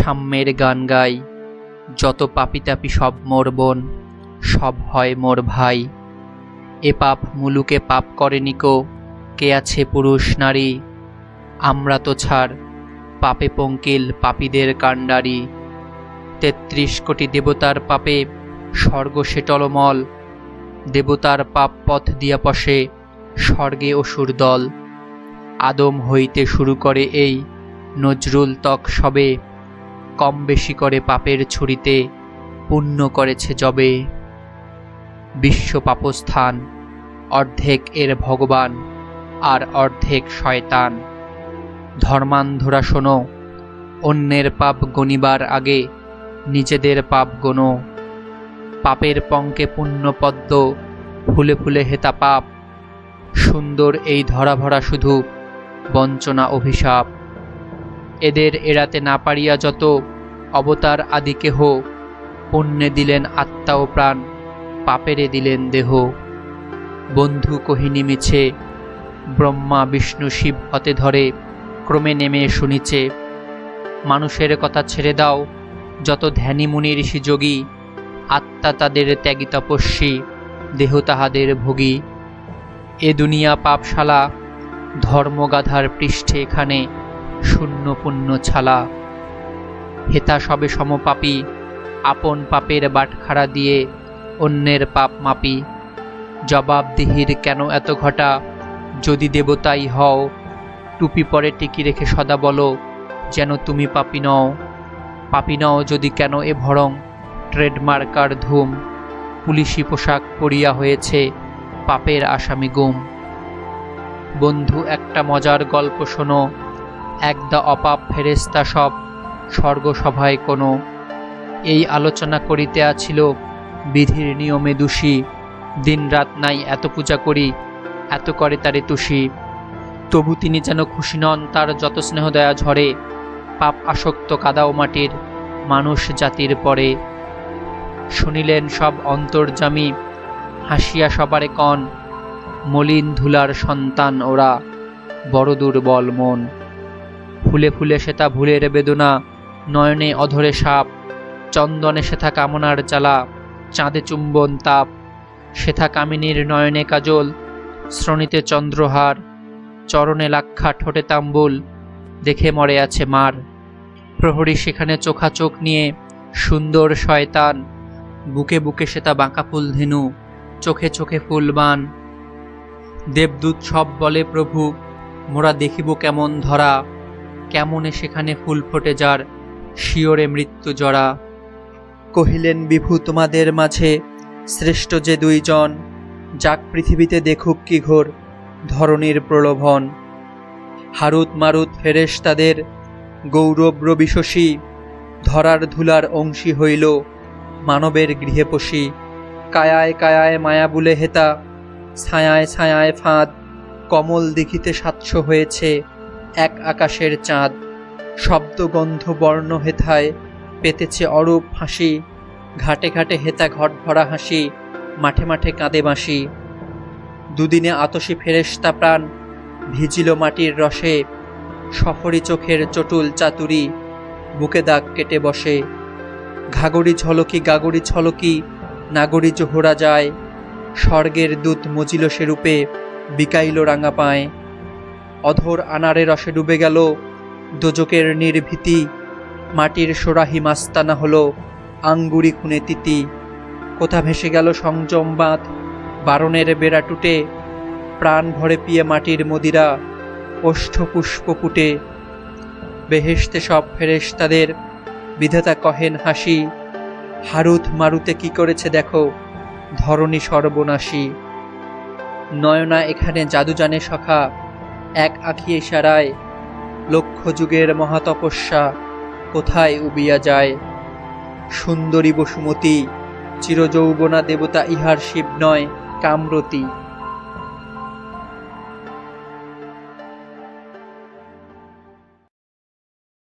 সাম্যের গান গাই। যত পাপি তাপি সব মোর বোন, সব হয় মোর ভাই। এ পাপ মুলুকে পাপ করেনি কো, কে আছে পুরুষ নারী? আমরা তো ছাড়, পাপে পঙ্কিল পাপীদের কাণ্ডারি। তেত্রিশ কোটি দেবতার পাপে স্বর্গ সে টলমল দেবতার পাপ পথ দিয়া পশে স্বর্গে অসুর দল। আদম হইতে শুরু করে এই নজরুল তক সবে কম বেশি করে পাপের ছুরিতে পুণ্য করেছে যবে। বিশ্ব পাপস্থান, অর্ধেক এর ভগবান আর অর্ধেক শয়তান। ধর্মান্ধরা শোনো, অন্যের পাপ গণিবার আগে নিজেদের পাপ গোনো। পাপের পঙ্কে পুণ্যপদ্ম ফুলে ফুলে হেতা পাপ। সুন্দর এই ধরাভরা শুধু বঞ্চনা অভিশাপ। এদের এড়াতে না পারিয়া যত অবতার আদি কেহ। পুণ্যে দিলেন আত্মা ও প্রাণ, পাপেরে দিলেন দেহ। বন্ধু কহিনী মিছে, ব্রহ্মা, বিষ্ণু, শিব হতে ধরে, ক্রমে নেমে শুনিছে মানুষের কথা ছেড়ে দাও, যত ধ্যানী মুনি ঋষি যোগী আত্মা তাদের ত্যাগী তপস্বী, দেহ তাহাদের ভোগী। এ দুনিয়া পাপশালা, ধর্মগাধার পৃষ্ঠে এখানে শূন্য পুণ্য ছালা। হেতা সবে সমপাপী, আপন পাপের বাটখারা দিয়ে অন্যের পাপ মাপি। জবাবদিহির কেন এত ঘটা? যদি দেবতাই হও, টুপি পরে টিকি রেখে সদা বলো, যেন তুমি পাপি নও। পাপি নও যদি কেন এ ভরং? ট্রেডমার্কার ধুম, পুলিশি পোশাক পরিয়া হয়েছে পাপের আসামি গুম। বন্ধু, একটা মজার গল্প শোনো। একদা অপাপ ফেরেস্তা সব স্বর্গসভায় কোনো। এই আলোচনা করিতে আছিল বিধির নিয়মে দোষী। দিনরাত নাই এত পূজা করি, এত করে তারে তুষি। তবু তিনি যেন খুশি নন, তার যত স্নেহ দয়া ঝরে। পাপ আসক্ত কাদাও মাটির মানুষ জাতির পরে। শুনিলেন সব অন্তর্জামী হাসিয়া সবারে কন, মলিন ধুলার সন্তান ওরা, বড় দুর্বল মন। ফুলে ফুলে সেতা ভুলের বেদনা নয়নে অধরে সাপ, চন্দনে সেথা কামনার জ্বালা, চাঁদে চুম্বন তাপ, সেথা কামিনীর নয়নে কাজল, শ্রণীতে চন্দ্রহার, চরণে লাক্ষা ঠোঁটে তাম্বুল, দেখে মরে আছে মার। প্রহরী সেখানে চোখা চোখ নিয়ে সুন্দর শয়তান, বুকে বুকে সেতা বাঁকা ফুল ধেনু, চোখে চোখে ফুলবান দেবদূত সব বলে, প্রভু, মোরা দেখিব কেমন ধরা, কেমনে সেখানে ফুল ফোটে যার শিওরে মৃত্যু জরা। কহিলেন, বিভু, তোমাদের মাঝে শ্রেষ্ঠ যে দুইজন, যাক পৃথিবীতে দেখুক কি ঘোর ধরনীর প্রলোভন। হারুত মারুত ফেরেশ তাদের গৌরব রবি ধরার ধুলার অংশী হইল মানবের গৃহে পশি। কায়ায় কায়ায় মায়া বুলে হেতা, ছায়ায় ছায়ায় ফাঁদ, কমল দেখিতে স্বাচ্ছ হয়েছে এক আকাশের চাঁদ। শব্দগন্ধ বর্ণ হেথায় পেতেছে অরূপ হাসি। ঘাটে ঘাটে হেতা ঘট ভরা হাসি, মাঠে মাঠে কাঁদে বাঁশি। দুদিনে আতসী ফেরেস্তা প্রাণ, ভিজিল মাটির রসে। সফরি চোখের চটুল চাতুরি, বুকে দাগ কেটে বসে। ঘাগরি ঝলকি, গাগরি ছলকি, নাগরি জোহরা যায়। স্বর্গের দূত মজিল সে রূপে বিকাইল রাঙা পায়। অধর আনারে রসে ডুবে গেল দোজকের নির্ভীতি, মাটির সোরাহি মাস্তানা হলো আঙ্গুরি খুনে তিতি। কোথা ভেসে গেল সংযম বাঁধ? বারণের বেড়া টুটে, প্রাণ ভরে পিয়ে মাটির মদিরা, ওষ্ঠ পুষ্প পুটে বেহেশতে সব ফেরেশতাদের বিধাতা কহেন হাসি, হারুত মারুতে কি করেছে দেখো, ধরণী সর্বনাশী। নয়না এখানে জাদু জানে সখা, এক আখি ইশারায় লক্ষ যুগের মহাতপস্যা কোথায় উবিয়া যায়? সুন্দরী বসুমতী চিরযৌবনা দেবতা ইহার শিব নয় কামরতী।